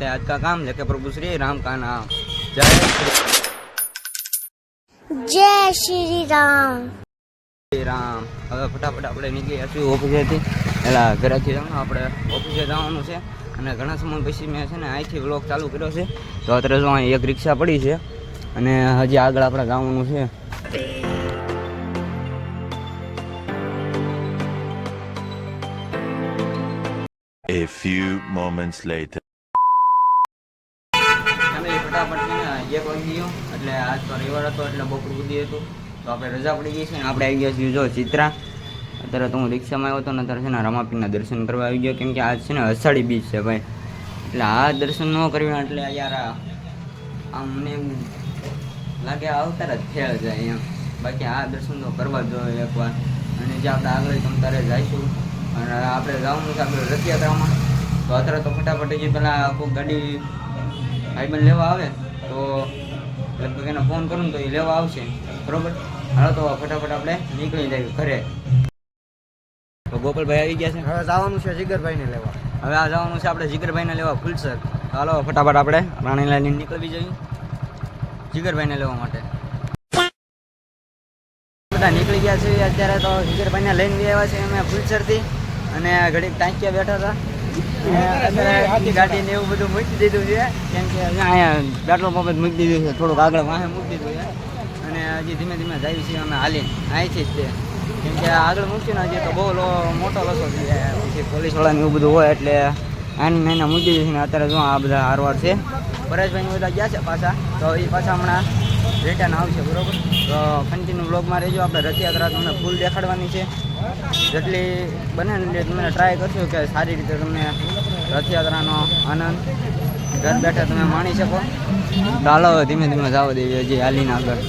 शुरू करते हैं आज का काम लेके प्रभु श्री राम का नाम जय श्री જય શ્રી રામ રામ હવે ફટાફટ આપણે નીકળી જશું ઓફિસેથી એટલે ઘરેથી જવાનું આપણે ઓફિસે જવાનું છે અને ઘણા સમય પછી મેં છે ને અહીંથી વ્લોગ ચાલુ કર્યો છે તો અત્યારે જો અહીં એક રિક્ષા પડી છે અને હજી આગળ આપણે ગાવાનું છે A few moments later. તો હતો એટલે બપોર સુધી હતું. તો આપણે રજા પડી ગઈ છે ને આપણે આવી ગયા છીએ જો ચિત્રા. અત્યારે તો હું રિક્ષામાં આવ્યો હતો ને અત્યારે છે ને રમાપીરના દર્શન કરવા આવી ગયો. કેમ કે આજ છે ને અષાઢી બીજ છે ભાઈ. એટલે આ દર્શન ન કર્યું એટલે યાર આમ મને એમ લાગે આવતાર જ થયા જાય એમ. બાકી આ દર્શન તો કરવા જ જોઈએ એકવાર. અને જે આપણે આગળ તમ તારે જઈશું. અને આપણે જવાનું છે આપણે રથયાત્રામાં. તો અત્યારે તો ફટાફટ જે પેલા કોઈ ગાડી ભાઈબંધ લેવા આવે તો લગભગ એને ફોન કરું ને તો એ લેવા આવશે. બરોબર? હાલો તો ફટાફટ આપણે નીકળી જાય ઘરે. તો ગોપાલભાઈ આવી ગયા છે. હવે જવાનું છે જીગરભાઈને લેવા. હવે આ જવાનું છે આપણે જીગરભાઈને લેવા ફૂલસર હાલો ફટાફટ આપણે રાણીલાલ નીકળવી જોઈએ. જીગરભાઈને લેવા માટે. બધા નીકળી ગયા છે અત્યારે તો જીગરભાઈને લઈને આવ્યા છે અમે ફૂલસરથી અને ઘડીક ટાંકીયા બેઠા હતા. ગાડીને એવું બધું મૂકી દીધું છે. કેમ કે અહીંયા પેટ્રોલ પંપ મૂકી દીધું છે. થોડુંક આગળ વાહે મૂકી દીધું છે. અને હજી ધીમે ધીમે જાય છે અમે હાલી અહીંથી જ તે કેમ કે આગળ મૂકીને હજી તો બહુ મોટો લસો થઈ જાય એવું બધું હોય એટલે આની મહિના મૂકી દીધું ને અત્યારે જો આ બધા હારવાર છે. પરેશભાઈ બધા ગયા છે પાછા. તો એ પાછા હમણાં રિટર્ન આવશે, બરોબર? તો કન્ટિન્યુ બ્લોગમાં રહેજો. આપણે રથયાત્રા તમને ફૂલ દેખાડવાની છે. જેટલી બને એટલી તમે ટ્રાય કરશો કે સારી રીતે તમને રથયાત્રાનો આનંદ ઘર બેઠા તમે માણી શકો. ચાલો ધીમે ધીમે જવા દેવી હજી હાલીને આગળ.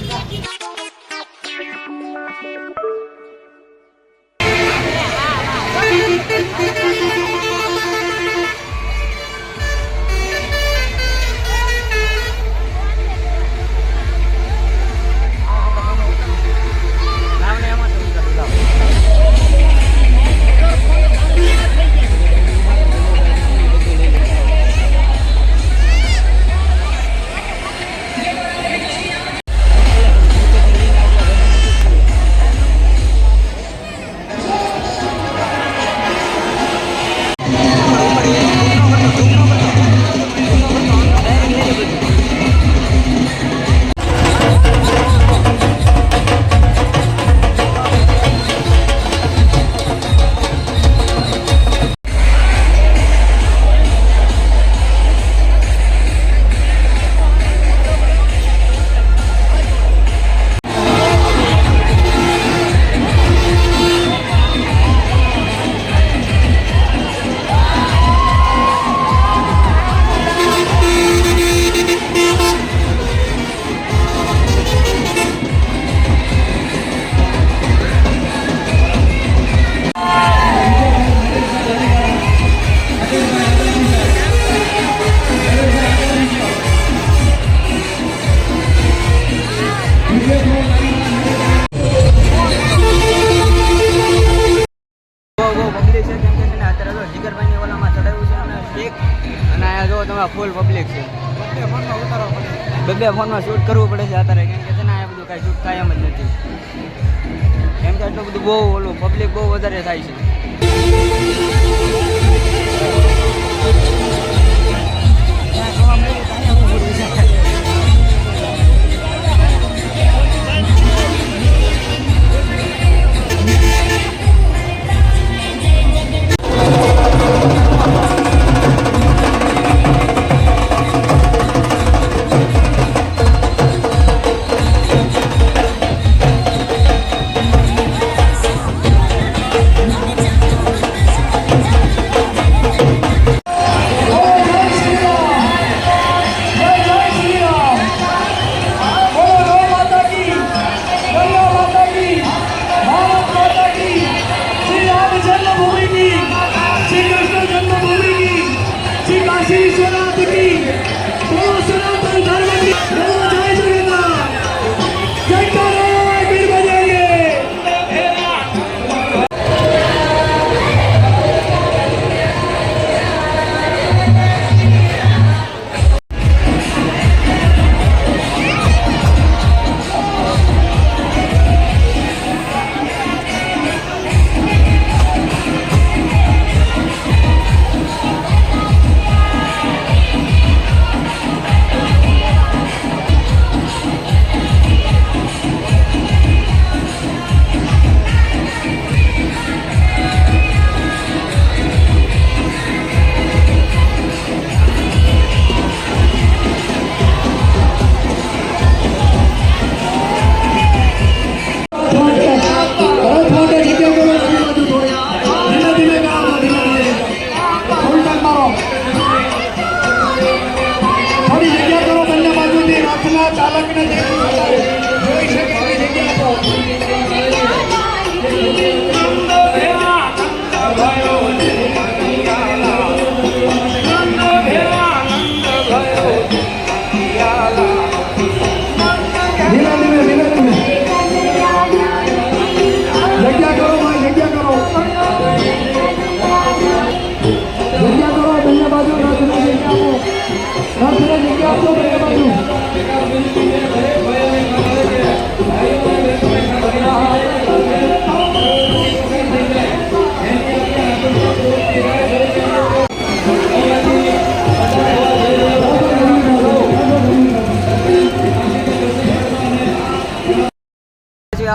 બે ફોનમાં શૂટ કરવું પડે છે અત્યારે, કેમ કે છે ને અહીંયા બધું કાંઈ શૂટ થાય એમ જ નથી. કેમ કે એટલું બધું બહુ ઓલું પબ્લિક બહુ વધારે થાય છે.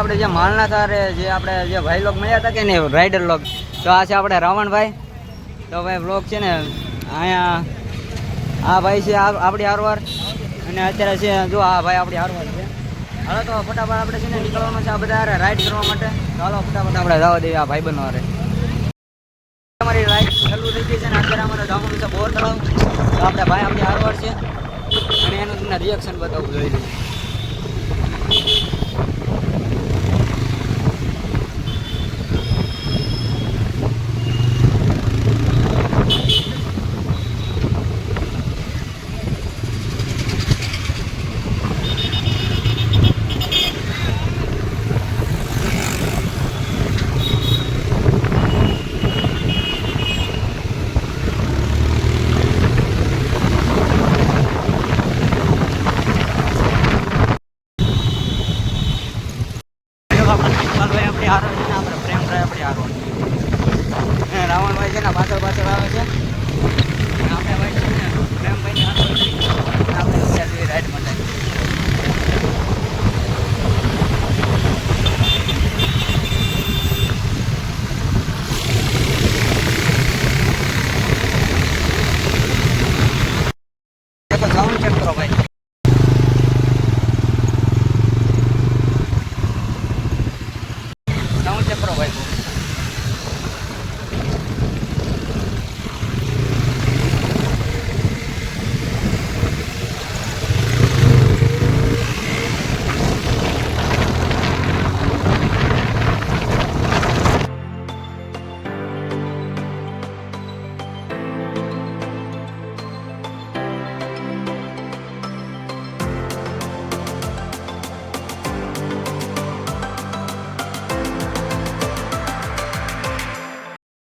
આપણે જે માલના સારે જે આપણે જે ભાઈ લોક મળ્યા હતા કે ને રાઇડર લોક, તો આ છે આપણે રાવણભાઈ. તો ભાઈ બ્લોક છે ને, અહીંયા આ ભાઈ છે આપણી હારવાર. અને અત્યારે છે, જો આ ભાઈ આપણી હારવાર છે. હાલો તો ફટાફટ આપણે છે ને નીકળવાનું છે આ બધા રાઈડ કરવા માટે. હાલો ફટાફટ આપણે જવા દઈએ આ ભાઈ બનવા હારે. અમારી રાઈડ ચાલુ થઈ ગઈ છે ને, અત્યારે અમારે જવાનું છે બોર તળાવ તો આપણે ભાઈ આપણી હારવાર છે. અને એનું તમને રિએક્શન બતાવવું જોઈ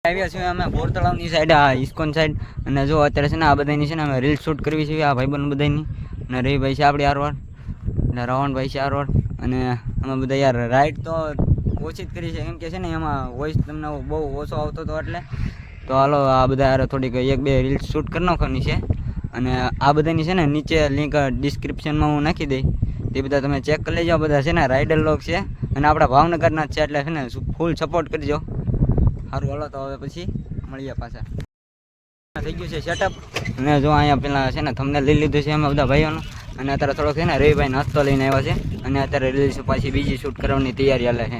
આવ્યા છીએ અમે બોર તળાવની સાઈડ આ ઇસ્કોન સાઈડ અને જો અત્યારે છે ને આ બધાની છે ને અમે રીલ શૂટ કરવી છે, આ ભાઈબંધ બધાની. અને રવિભાઈ છે આપણી આરવાર અને રાવણભાઈ છે આરવાર અને અમે બધા યાર રાઈડ તો ઓછી જ કરી છે. કેમ કે છે ને એમાં વોઇસ તમને બહુ ઓછો આવતો હતો એટલે. તો હાલો, આ બધા યાર થોડીક એક બે રીલ શૂટ કરી નાખવાની છે. અને આ બધાની છે ને નીચે લિંક ડિસ્ક્રિપ્શનમાં હું નાખી દઈ તે બધા તમે ચેક કરી લેજો. બધા છે ને રાઇડર લોક છે. અને આપણા ભાવનગરના જ છે એટલે છે ને ફૂલ સપોર્ટ કરજો. સારું, હાલો, તો હવે પછી મળીએ પાછા. થઈ ગયું છે સેટઅપ અને જો અહીંયા પેલા છે ને તમને લઈ લીધું છે એમાં બધા ભાઈઓનું. અને અત્યારે થોડોક છે ને, રવિભાઈ નાસ્તો લઈને આવ્યા છે. અને અત્યારે રીલ્સ પાછી બીજી શૂટ કરવાની તૈયારી હાલે છે.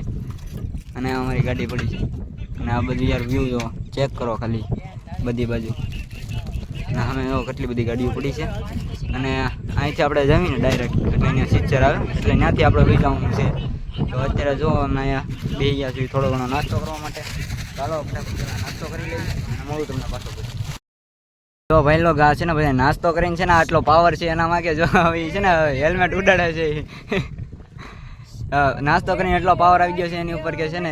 અને અમારી ગાડી પડી છે. અને આ બધી યાર વ્યૂ જો ચેક કરો ખાલી, બધી બાજુ. અને અમે જો કેટલી બધી ગાડીઓ પડી છે. અને અહીંથી આપણે જમીને ડાયરેક્ટ એટલે અહીંયા સિચ્ચર આવે. એટલે ત્યાંથી આપણે લઈ જવાનું છે. તો અત્યારે જો અમે અહીંયા બે ગયા છીએ થોડો ઘણો નાસ્તો કરવા માટે. ચાલો આપણે નાસ્તો આ છે ને ભાઈ નાસ્તો કરીને છે ને, આટલો પાવર છે એના માગે જો હવે છે ને હેલ્મેટ ઉડાડે છે. નાસ્તો કરીને એટલો પાવર આવી ગયો છે એની ઉપર કે છે ને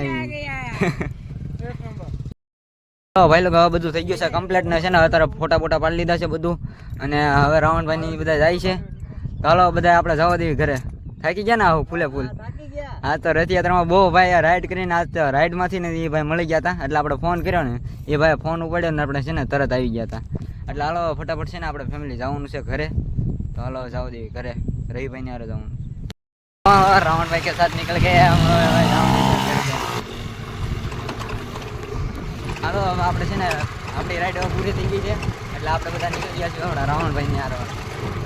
ભાઈ લોકો બધું થઈ ગયું છે કમ્પ્લેટ ને છે ને, અત્યારે ફોટા ફોટા પાડી લીધા છે બધું. અને હવે રાવણભાઈ ની બધા જાય છે. ચાલો બધા આપણે જવા દઈએ ઘરે. થાકી ગયા ને આવું ફૂલે ફૂલ? હા, તો રથયાત્રામાં બહુ ભાઈ રાઈડ કરીને આજ રાઈડમાંથી ને એ ભાઈ મળી ગયા હતા એટલે આપણે ફોન કર્યો ને, એ ભાઈ ફોન ઉપાડ્યો ને આપણે છે ને તરત આવી ગયા હતા એટલે હાલો, ફટાફટ છે ને આપણે ફેમિલી જવાનું છે ઘરે. તો હાલો, જાવ દે ઘરે. રહી ને જવાનું રાવણ ભાઈ કે સાથ નીકળ ગયા. હાલો આપણે છે ને, આપણી રાઈડ પૂરી થઈ ગઈ છે. એટલે આપણે બધા નીકળી ગયા છીએ આપણા રાવણભાઈ ને હારો.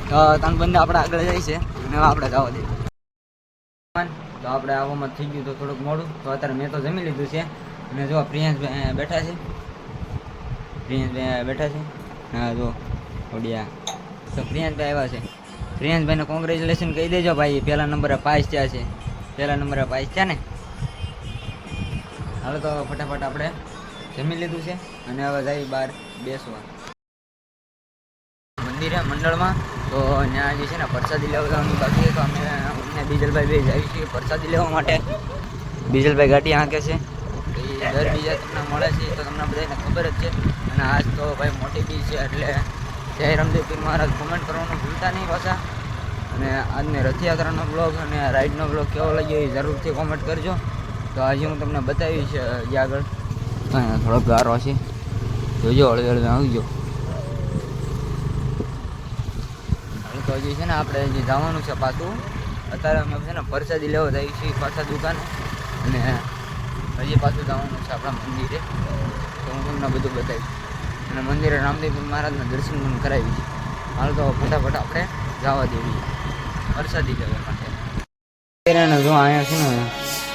તો ત્રણ બંને આપણે આગળ જાય છે. અને આપણે જવા દઈએ. તો આપણે આવવામાં થઈ ગયું તો થોડુંક મોડું. તો અત્યારે મેં તો જમી લીધું છે. અને જો પ્રિયાંશભાઈ બેઠા છે. પ્રિયાંશભાઈ બેઠા છે. હા, જો, ઓડિયા. તો પ્રિયાંશભાઈ આવ્યા છે. પ્રિયાંશભાઈને કોંગ્રેચ્યુલેશન કહી દેજો ભાઈ, પહેલા નંબરે પાસ થયા છે. પહેલા નંબરે પાસ થયા ને? હાલો તો ફટાફટ આપણે જમી લીધું છે. અને હવે જઈ બહાર બેસવા. મંદિરે, મંડળમાં. તો ત્યાં જે છે ને પ્રસાદી લેવા જવાનું બાકી તો અમે અને બીજલભાઈ બે જઈએ છીએ પ્રસાદી લેવા માટે. બીજલભાઈ ગાડી આંકે છે. દર બીજા તમને મળે છે તો તમને બધાને ખબર જ છે. અને આજ તો ભાઈ મોટી બી છે એટલે જય રામદેવ પીર મહારાજ. કોમેન્ટ કરવાનું ભૂલતા નહીં પાછા. અને આજની રથયાત્રાનો બ્લોગ અને રાઈડનો બ્લોગ કેવો લાગ્યો એ જરૂરથી કોમેન્ટ કરજો. તો આજે હું તમને બતાવીશ જે આગળ. થોડોક ગારો છે. જોજો હળવે હળવે આવજો. તો હજી છે ને આપણે જે જવાનું છે પાછું. અત્યારે અમે છે ને પરસાદી લેવા જઈએ છીએ પાછા દુકાને. અને હજી પાછું જવાનું છે આપણા મંદિરે. તો હું તમને બધું બતાવીશ. અને મંદિરે રામદેવ મહારાજના દર્શન પણ કરાવીશ હાલ તો ફટાફટ આપણે જવા દેવી. પરસાદી લેવા માટે. અત્યારે જો અહીંયા છે ને,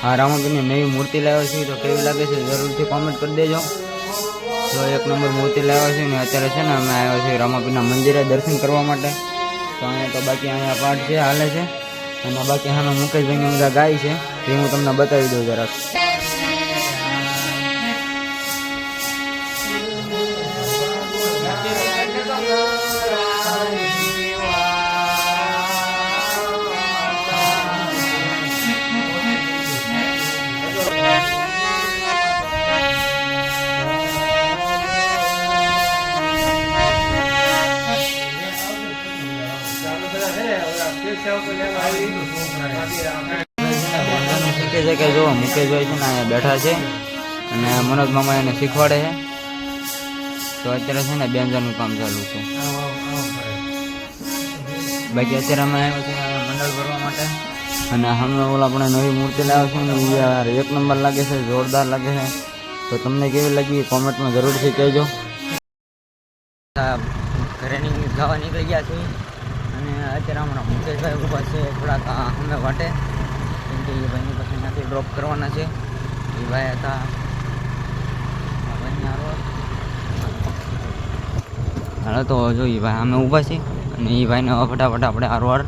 આ રામાબીની નવી મૂર્તિ લાવ્યો છે તો કેવી લાગે છે જરૂરથી કોમેન્ટ કરી દેજો. તો એક નંબર મૂર્તિ લાવ્યો છે ને, અત્યારે છે ને અમે આવ્યા છીએ રામાપીના મંદિરે દર્શન કરવા માટે. તો અહીંયા તો બાકી અહીંયા પાઠ છે, હાલે છે. અને બાકી હાનો મુકેશભાઈને બધા ગાય છે તે હું તમને બતાવી દઉં જરાક. શીખે છે કે જો મુકેશભાઈ છે ને અહીંયા બેઠા છે અને મનોજ મામા એને શીખવાડે છે. તો અત્યારે છે ને બેન્જાનું કામ ચાલુ છે. બાકી અત્યારે અમે આવ્યો છે મંડળ ભરવા માટે અને હમણાં ઓલા આપણે નવી મૂર્તિ લાવ્યો છે ને એક નંબર લાગે છે, જોરદાર લાગે છે. તો તમને કેવી લાગી કોમેન્ટમાં જરૂરથી કહેજો. ઘરે ની જવા નીકળી ગયા છીએ. અત્યારે હમણાં મુકેશભાઈ ઊભા છે, થોડાક અમે વાટે કેમ કે એ ભાઈની પાસે ત્યાંથી ડ્રોપ કરવાના છે. એ ભાઈ હતા. હાલો. તો જો એ ભાઈ અમે ઊભા છીએ અને એ ભાઈને ફટાફટ આપણે હારવાર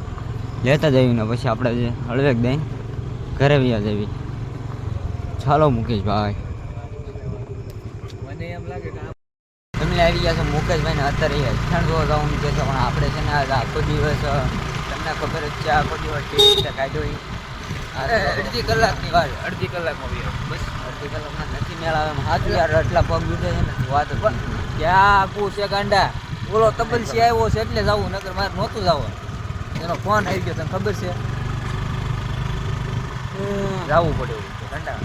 લેતા જઈએ ને પછી આપણે જે હળવેક દઈ ઘરે વ્યા જવી ચાલો મુકેશભાઈ. મને એમ લાગે કે તમને આવી ગયા છે મુકેશભાઈ ને અત્યારે એ અઠાણ જોવા જવાનું કે છે પણ આપણે છે ને આજ આખો દિવસ તમને ખબર જ છે આખો દિવસ કેવી રીતે કાઢ્યો. આ અડધી કલાકની વાત અડધી કલાકમાં બી બસ. અડધી કલાકમાં નથી મેળ આવે હાથ યાર આટલા પગ દુખે છે ને વાત પણ ક્યાં આપવું છે ગાંડા? બોલો તબલસી આવ્યો છે એટલે જવું નકર મારે નહોતું જવું. એનો ફોન આવી ગયો તને ખબર છે? જવું પડે ગાંડા.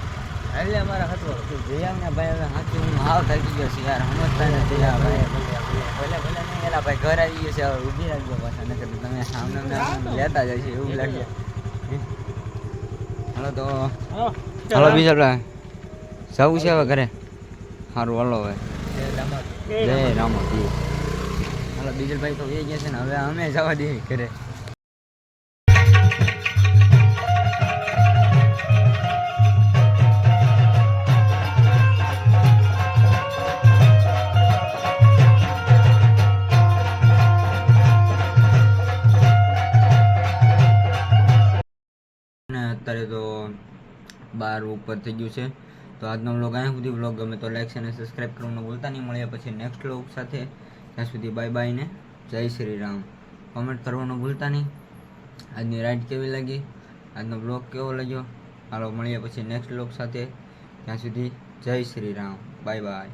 એટલે મારા હતો જયામના ભાઈ હવે હાથી હું હાવ થાકી ગયો છે યાર. સમજતા નથી આ ભાઈ. ભલે ભલે નહીં એલા ભાઈ ઘર આવી ગયો છે. હવે ઊભી રાખજો પાછા નકર તમે સામને લેતા જાય છે એવું લાગે. હાલો તો હાલો બીજા પેલા જવું છે હવે ઘરે? સારું હાલો હવે. જય રામ. હાલો બીજલભાઈ તો એ ગયા છે ને હવે અમે જવા દઈએ ઘરે. અત્યારે તો બાર ઉપર થઈ ગયું છે. તો આજનો વ્લોગ અહીંયા સુધી. વ્લોગ ગમે તો લાઈક અને સબસ્ક્રાઈબ કરવાનું ભૂલતા નહીં. મળીએ પછી નેક્સ્ટ વ્લોગ સાથે. ત્યાં સુધી બાય બાય ને જય શ્રી રામ. કોમેન્ટ કરવાનું ભૂલતા નહીં. આજની રાઈડ કેવી લાગી? આજનો વ્લોગ કેવો લાગ્યો? હાલો, મળીએ પછી નેક્સ્ટ વ્લોગ સાથે. ત્યાં સુધી જય શ્રી રામ. Bye bye